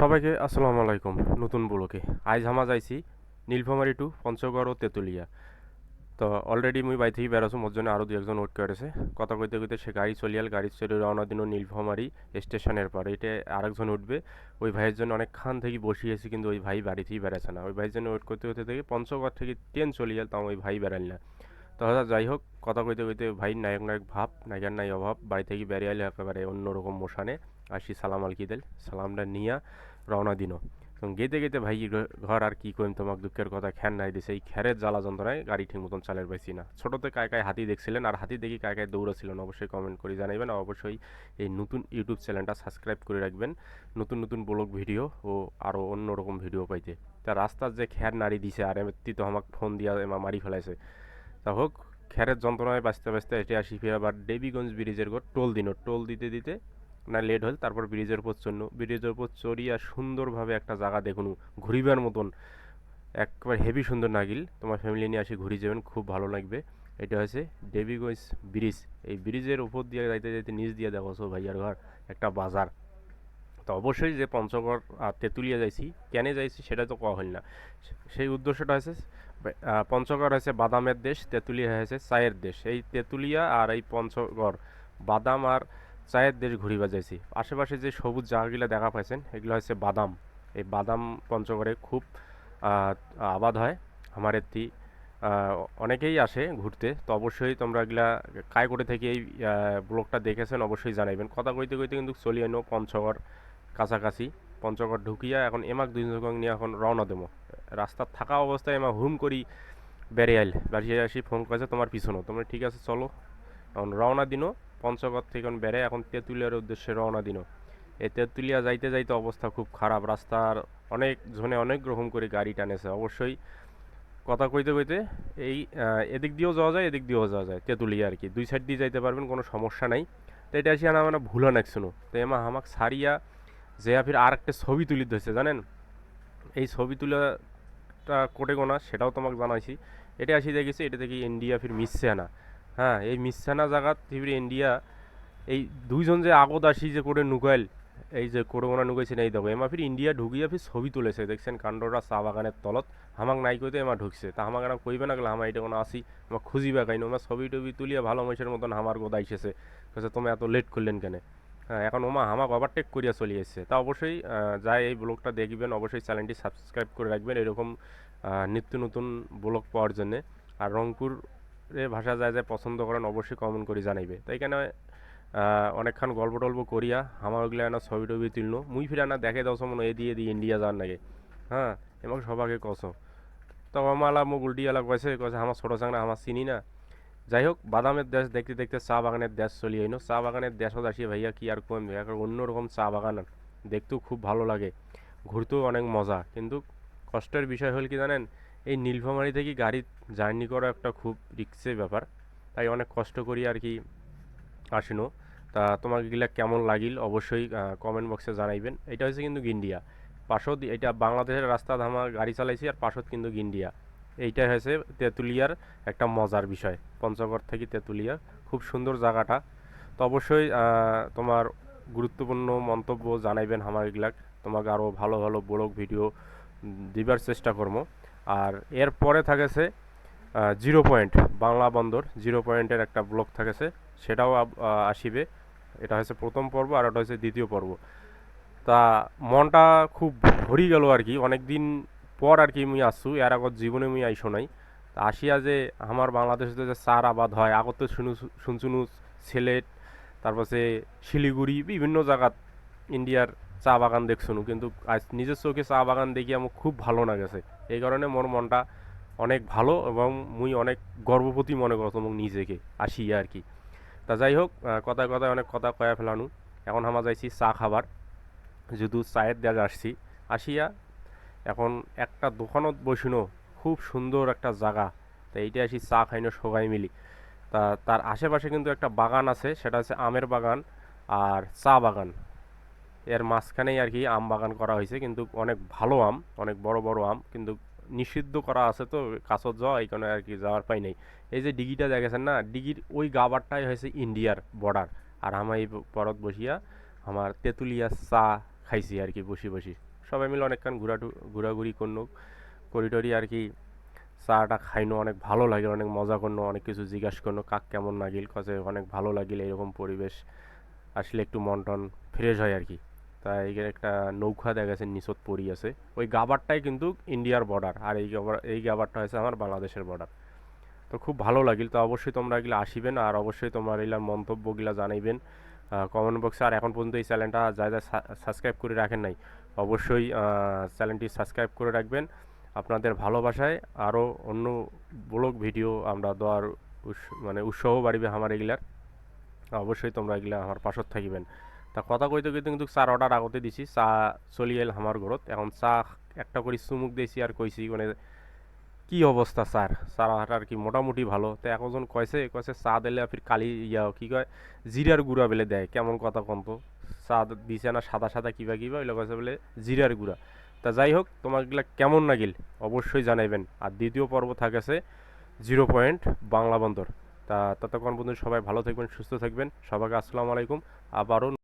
সবাইকে আসসালামু আলাইকুম, নতুন ব্লকে আজ হামা যাইছি নীলফামারি টু পঞ্চগড় ও তেঁতুলিয়া। তো অলরেডি মুই বাই থেকে বেরোছো মোর জন্য আরও দু একজন ওয়েট করেছে কথা কইতে কইতে সে গাড়ি চলিয়াল গাড়ি চলে রওনা দিন নীলফামারি স্টেশনের পর এটা আরেকজন উঠবে। ওই ভাইয়ের জন্য অনেকক্ষণ থেকে বসিয়েছি কিন্তু ওই ভাই বাড়ি থেকে বেড়াচ্ছে না। ওই ভাইয়ের জন্য ওয়েট করতে করতে থেকে পঞ্চগড় থেকে ট্রেন চলিয়াল তাও ওই ভাই বেড়াল না। তো হঠাৎ যাই হোক, কথা কইতে কইতে ভাই নায়ক নায়ক ভাব নায়কের নাই অভাব। বাড়ি থেকে বেরিয়ে আলে একেবারে অন্যরকম মোশানে। আসি, সালাম আলকি দেল সালামটা নিয়া। রওনা দিন গেতে গেতে ভাই ঘর আর কি কইম? তোমাক দুঃখের কথা খ্যান নাই দিছে। এই খ্যারের জ্বালা যন্ত্রণায় গাড়ি ঠিক মতন চালের পাইছি না। ছোটোতে কায় কায় হাতি দেখছিলেন আর হাতি দেখি কায় কায় দৌড়াছিলেন। অবশ্যই কমেন্ট করে জানাইবেন আর অবশ্যই এই নতুন ইউটিউব চ্যানেলটা সাবস্ক্রাইব করে রাখবেন। নতুন নতুন ব্লগ ভিডিও ও আরও অন্যরকম ভিডিও পাইতে। তা রাস্তার যে খ্যার নাড়ি দিছে আর এমনি তো আমাকে ফোন দিয়া এমা মারি ফেলাইছে। তা হোক খ্যারের যন্ত্রণায় বাঁচতে বাঁচতে এটি আসি ফিরে আবার দেবীগঞ্জ ব্রিজের ঘর, টোল দিন। টোল দিতে দিতে না লেট হল তারপর ব্রিজের উপর চড়ল ব্রিজের উপর চড়িয়া সুন্দরভাবে একটা জায়গা দেখুন ঘুরিবার মতন। একবার হেভি সুন্দর নাগিল তোমার ফ্যামিলি নিয়ে আসি ঘুরি যাবেন খুব ভালো লাগবে। এটা হচ্ছে দেবীগঞ্জ ব্রিজ। এই ব্রিজের উপর দিয়ে যাইতে যাইতে নিচ দিয়ে দেখো সো ভাইয়ার ঘর একটা বাজার। তো অবশ্যই যে পঞ্চগড় আর তেঁতুলিয়া যাইছি কেন যাইছি সেটা তো কওয়া হল না। সেই উদ্দেশ্যটা আহ, পঞ্চগড় হয়েছে বাদামের দেশ তেঁতুলিয়া হয়েছে চায়ের দেশ। এই তেঁতুলিয়া আর এই পঞ্চগড় বাদাম আর চায়ের দেশ ঘুরিবা যাইছি আশেপাশে যে সবুজ জায়গাগুলো দেখা পাইছেন, এগুলো হচ্ছে বাদাম। এই বাদাম পঞ্চগড়ে খুব আবাদ হয়। আমার এটি অনেকেই আসে ঘুরতে, তো অবশ্যই তোমরা এগুলা কায় করে থেকে এই ব্লগটা দেখেছেন, অবশ্যই জানাইবেন। কথা কইতে কইতে কিন্তু চলি আনো পঞ্চগড় কাছাকাছি। পঞ্চগড় ঢুকিয়া এখন এমাক দুই জনক নিয়ে এখন রওনা দেবো। রাস্তার থাকা অবস্থায় এমা হুম করি বেড়ে আইল। বাড়িয়ে আসি ফোন করেছে, তোমার পিছনও। তোমরা ঠিক আছে, চলো। এখন রওনা দিনো। পঞ্চগড় থেকে বেড়ে এখন তেঁতুলিয়ার উদ্দেশ্যে রওনা দিনো। এই তেঁতুলিয়া যাইতে যাইতে অবস্থা খুব খারাপ। রাস্তার অনেক, জনে অনেক রকম করে গাড়ি টানেছে। অবশ্যই কথা কইতে কইতে এই এদিক দিয়েও যাওয়া যায়, এদিক দিয়েও যাওয়া যায় তেঁতুলিয়া আর কি। দুই সাইড দিয়ে যাইতে পারবেন, কোনো সমস্যা নাই। তো এটা আসি আনা মানে ভুলো নাকশুনো তো এমা হামাক সারিয়া যে ফির আর একটা ছবি তুলি ধরছে, জানেন? এই ছবি তোলাটা কোটে গোনা, সেটাও তোমাকে জানাইছি। এটা আসি দেখেছি, এটা থেকে ইন্ডিয়া ফির মিশছে না। হ্যাঁ এই মিশছে না জায়গা ফির ইন্ডিয়া, এই দুইজন যে আগত আসি যে করে নুকাইল, এই যে করোনা নুকাইছে এই দেখো, এমা ফির ইন্ডিয়া ঢুকিয়া ফির ছবি তুলেছে, দেখছেন কাণ্ডরা চা বাগানের তলত, হামাক নাই কইতে এমা ঢুকছে, তা হামাক এরা কইবে না গেলে হামা এটা কোনো আসি আমার খুঁজিবে কাইনো আমার ছবি টবি তুলিয়া ভালো মানুষের মতন হামার গোদা আইসেছে কাছে তুমি এত লেট করলেন কেন? হ্যাঁ এখন ওমা হামাক ওভারটেক করিয়া চলে এসছে তা অবশ্যই যাই এই ব্লগটা দেখবেন, অবশ্যই চ্যানেলটি সাবস্ক্রাইব করে রাখবেন, এরকম নিত্য নতুন ব্লগ পাওয়ার জন্যে, আর রংপুরে ভাষা যায় যায় পছন্দ করেন, অবশ্যই কমেন্ট করে জানাইবে। তাই কেন অনেকক্ষণ গল্প টল্প করিয়া আমার ওগুলো এনা ছবি টবি তুলনো। মুই ফিরে না দেখে দশ মনে এ দিয়ে দিয়ে ইন্ডিয়া যান নাকি হ্যাঁ এবং সবাকে কস। তো আমালা মোক উল্টিয়ালা কয়েছে কয়েছে আমার ছোটো চাংরা আমার চিনি না। যাই হোক বাদামের দেশ দেখতে দেখতে চা বাগানের দেশ চলি আইনো। চা বাগানের দেশত আসি ভাইয়া কি আর কম একটা অন্যরকম চা বাগান। দেখতেও খুব ভালো লাগে। ঘুরতেও অনেক মজা। কিন্তু কষ্টের বিষয় হল কি জানেন? এই নীলফামারি থেকে গাড়ি জার্নি করা একটা খুব রিক্সের ব্যাপার? তাই অনেক কষ্ট করি আর কি আসিনো তা তোমাকে গিলা কেমন লাগিল? অবশ্যই কমেন্ট বক্সে জানাইবেন। এটা হচ্ছে কিন্তু গিন্ডিয়া। পাশত এটা বাংলাদেশের রাস্তা ধামা গাড়ি চালাইছি আর পাশত কিন্তু গিন্ডিয়া। এইটাই হয়েছে তেঁতুলিয়ার একটা মজার বিষয়। পঞ্চগড় থেকে তেঁতুলিয়া। খুব সুন্দর জায়গাটা। তো অবশ্যই তোমার গুরুত্বপূর্ণ মন্তব্য জানাইবেন আমার এগুলাক। তোমাকে আরও ভালো ভালো ব্লগ, ভিডিও দিবার চেষ্টা করব। আর এরপরে থাকেছে জিরো পয়েন্ট, বাংলা বন্দর, জিরো পয়েন্টের একটা ব্লগ থাকেছে, সেটাও আসিবে। এটা হচ্ছে প্রথম পর্ব আর ওটা হচ্ছে দ্বিতীয় পর্ব। তা মনটা খুব ভরি গেল আর কি অনেক দিন পর আর কি মুই আসছু, এর আগত জীবনে মুই আইসো নাই। তা আসিয়া যে আমার বাংলাদেশে যে চার আবাদ হয়, আগত শুনু, শুনছুনু সিলেট, তারপর সে শিলিগুড়ি, বিভিন্ন জায়গাত ইন্ডিয়ার চা বাগান দেখছুনু কিন্তু আজ নিজের চোখে চা বাগান দেখি আমার খুব ভালো লাগেছে এই কারণে মোর মনটা অনেক ভালো এবং মুই অনেক গর্বপতি মনে করতো মোক নিজেকে আসিয়া আর কি। তা যাই হোক কথায় কথায় অনেক কথা কয়া ফেলানু। এখন আমরা যাইছি চা খাবার। যেহেতু চায়ের দেয়া আসছি, আসিয়া এখন একটা দোকানত বসিনো, খুব সুন্দর একটা জায়গা তা এইটা আসি চা খাইনো সবাই মিলি। তা তার আশেপাশে কিন্তু একটা বাগান আছে, সেটা হচ্ছে আমের বাগান আর চা বাগান। এর মাঝখানেই আর কি আম বাগান করা হয়েছে, কিন্তু অনেক ভালো আম, অনেক বড় বড় আম, কিন্তু নিষিদ্ধ করা আছে তো, কাছত যাওয়া, এই কারণে আর কি যাওয়ার পাই নাই। এই যে ডিগিটা দেখেছেন না, ডিগির ওই গাবারটাই হয়েছে ইন্ডিয়ার বর্ডার আর আমার এই পরত বসিয়া আমার তেঁতুলিয়া চা খাইছি আর কি বসি বসি। সবাই মিলে অনেকক্ষণ ঘোরা ঘোরাঘুরি করল করিডরি আর কি চাটা খাইনো, অনেক ভালো লাগে অনেক মজা করল অনেক কিছু জিজ্ঞাসা করল কাক কেমন লাগিল কাছে অনেক ভালো লাগিল, এরকম পরিবেশ, আসলে একটু মন টন ফ্রেশ হয় আর কি। তাই এইখানে একটা নৌকা দেখা গেছে নিচত পড়ি আছে। ওই গাবারটাই কিন্তু ইন্ডিয়ার বর্ডার আর এই এই গাবারটা হচ্ছে আমার বাংলাদেশের বর্ডার তো খুব ভালো লাগিল, তো অবশ্যই তোমরা এগুলো আসিবেন, আর অবশ্যই তোমরা এগুলার মন্তব্যগুলো জানাইবেন কমেন্ট বক্সে আর এখন পর্যন্ত এই চ্যানেলটা যা যা সাবস্ক্রাইব করে রাখেন নাই, অবশ্যই চ্যানেলটি সাবস্ক্রাইব করে রাখবেন। আপনাদের ভালোবাসায় আরও অন্য ব্লগ ভিডিও আমরা দেওয়ার মানে উৎসাহ বাড়িবে আমার এগুলার। অবশ্যই তোমরা এগুলা আমার পাশত থাকিবেন। তা কথা কইতে কইতে কিন্তু চার অর্ডার আগতে দিছি, চা চলি এল আমার ঘরত এখন চা একটা করে চুমুক দিয়েছি আর কইছি মানে কি অবস্থা স্যার? স্যার আর কি মোটামুটি ভালো। তো একজন কইছে কইছে চা দিলে ফির কালি ইয়া, কি কয় জিরার গুঁড়া বেলে দেয়, কেমন কথা কন্ত চা দিছে না সাদা সাদা কিবা কিবা ওইগুলো কইছে বলে জিরার গুঁড়া। তা যাই হোক তোমার এগুলা কেমন লাগিল অবশ্যই জানাইবেন। আর দ্বিতীয় পর্ব থাকেছে জিরো পয়েন্ট বাংলা বন্দর। তা ততক্ষণ পর্যন্ত সবাই ভালো থাকবেন, সুস্থ থাকবেন। সবাইকে আসসালামু আলাইকুম। আবারও